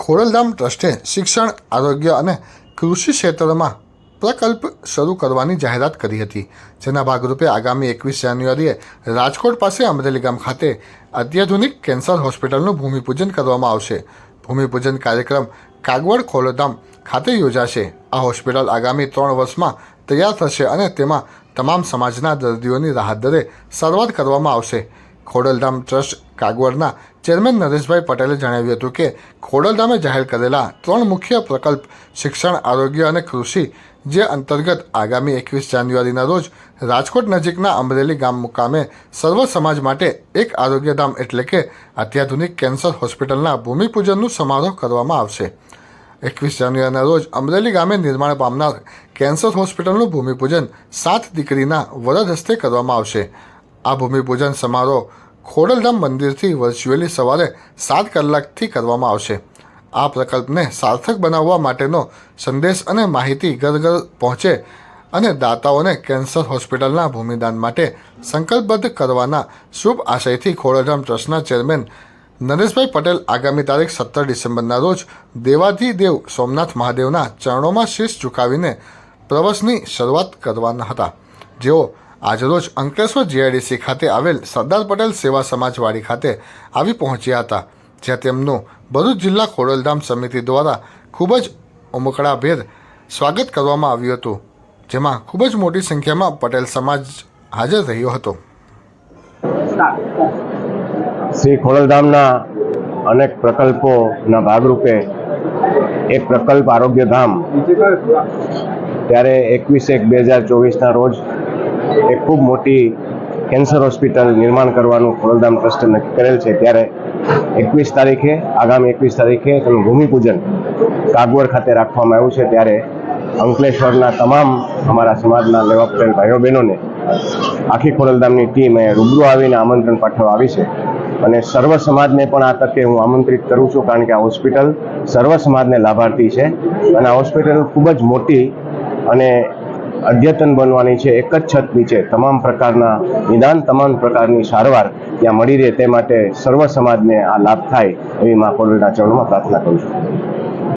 ખોડલધામ ટ્રસ્ટે શિક્ષણ, આરોગ્ય અને કૃષિ ક્ષેત્રમાં પ્રકલ્પ શરૂ કરવાની જાહેરાત કરી હતી. જેના ભાગરૂપે આગામી એકવીસ જાન્યુઆરીએ રાજકોટ પાસે અમરેલી ગામ ખાતે અત્યાધુનિક કેન્સર હોસ્પિટલનું ભૂમિપૂજન કરવામાં આવશે. ભૂમિપૂજન કાર્યક્રમ કાગવડ ખોડલધામ ખાતે યોજાશે. આ હોસ્પિટલ આગામી ત્રણ વર્ષમાં તૈયાર થશે અને તેમાં તમામ સમાજના દર્દીઓની રાહત દરે સારવાર કરવામાં આવશે. ખોડલધામ ટ્રસ્ટ કાગવડના ચેરમેન નરેશભાઈ પટેલે જણાવ્યું હતું કે ખોડલધામે જાહેર કરેલા ત્રણ મુખ્ય પ્રકલ્પ શિક્ષણ, આરોગ્ય અને કૃષિ, જે અંતર્ગત આગામી એકવીસ જાન્યુઆરીના રોજ રાજકોટ નજીકના અમરેલી ગામ મુકામે સર્વ સમાજ માટે એક આરોગ્યધામ એટલે કે અત્યાધુનિક કેન્સર હોસ્પિટલના ભૂમિપૂજનનું સમારોહ કરવામાં આવશે. એકવીસ જાન્યુઆરીના રોજ અમરેલી ગામે નિર્માણ પામનાર કેન્સર હોસ્પિટલનું ભૂમિપૂજન સાત દીકરીના વરદ હસ્તે કરવામાં આવશે. આ ભૂમિપૂજન સમારોહ ખોડલધામ મંદિરથી વર્ચ્યુઅલી સવારે સાત કલાકથી કરવામાં આવશે. આ પ્રકલ્પને સાર્થક બનાવવા માટેનો સંદેશ અને માહિતી ઘર ઘર પહોંચે અને દાતાઓને કેન્સર હોસ્પિટલના ભૂમિદાન માટે સંકલ્પબદ્ધ કરવાના શુભ આશયથી ખોડલધામ ટ્રસ્ટના ચેરમેન નરેશભાઈ પટેલ આગામી તારીખ સત્તર ડિસેમ્બરના રોજ દેવાધિદેવ સોમનાથ મહાદેવના ચરણોમાં શીશ ઝુકાવીને પ્રવાસની શરૂઆત કરવાના હતા. જેઓ આજરોજ અંકલેશ્વર જીઆઈડીસી ખાતે આવેલ સરદાર પટેલ સેવા સમાજવાડી ખાતે આવી પહોંચ્યા હતા, જ્યાં તેમનું ભરૂચ જિલ્લા ખોડલધામ સમિતિ દ્વારા ખૂબ જ ઉમકડાભેર સ્વાગત કરવામાં આવ્યું હતું, જેમાં ખૂબ જ મોટી સંખ્યામાં પટેલ સમાજ હાજર રહ્યો હતો. શ્રી ખોડલધામના અનેક પ્રકલ્પોના ભાગરૂપે એક પ્રકલ્પ આરોગ્યધામ ત્યારે એકવીસ એક બે હજાર ચોવીસના રોજ એક ખૂબ મોટી કેન્સર હોસ્પિટલ નિર્માણ કરવાનું ખોડલધામ ટ્રસ્ટે નક્કી કરેલ છે. ત્યારે એકવીસ તારીખે, આગામી એકવીસ તારીખે તેનું ભૂમિપૂજન કાગવડ ખાતે રાખવામાં આવ્યું છે. ત્યારે અંકલેશ્વરના તમામ અમારા સમાજના લેવા પટેલ ભાઈઓ બહેનોને આખી ખોડલધામની ટીમ એ રૂબરૂ આવીને આમંત્રણ પાઠવવા આવી છે. અને સર્વ સમાજને પણ આ તકે હું આમંત્રિત કરું છું, કારણ કે આ હોસ્પિટલ સર્વ સમાજને લાભાર્થી છે. અને આ હોસ્પિટલ ખૂબ જ મોટી અને અદ્યતન બનવાની છે, એક જ છત નીચે તમામ પ્રકારના નિદાન, તમામ પ્રકારની સારવાર ત્યાં મળી રહે તે માટે સર્વ સમાજને આ લાભ થાય એવી મા ખોડલના ચરણોમાં પ્રાર્થના કરું છું.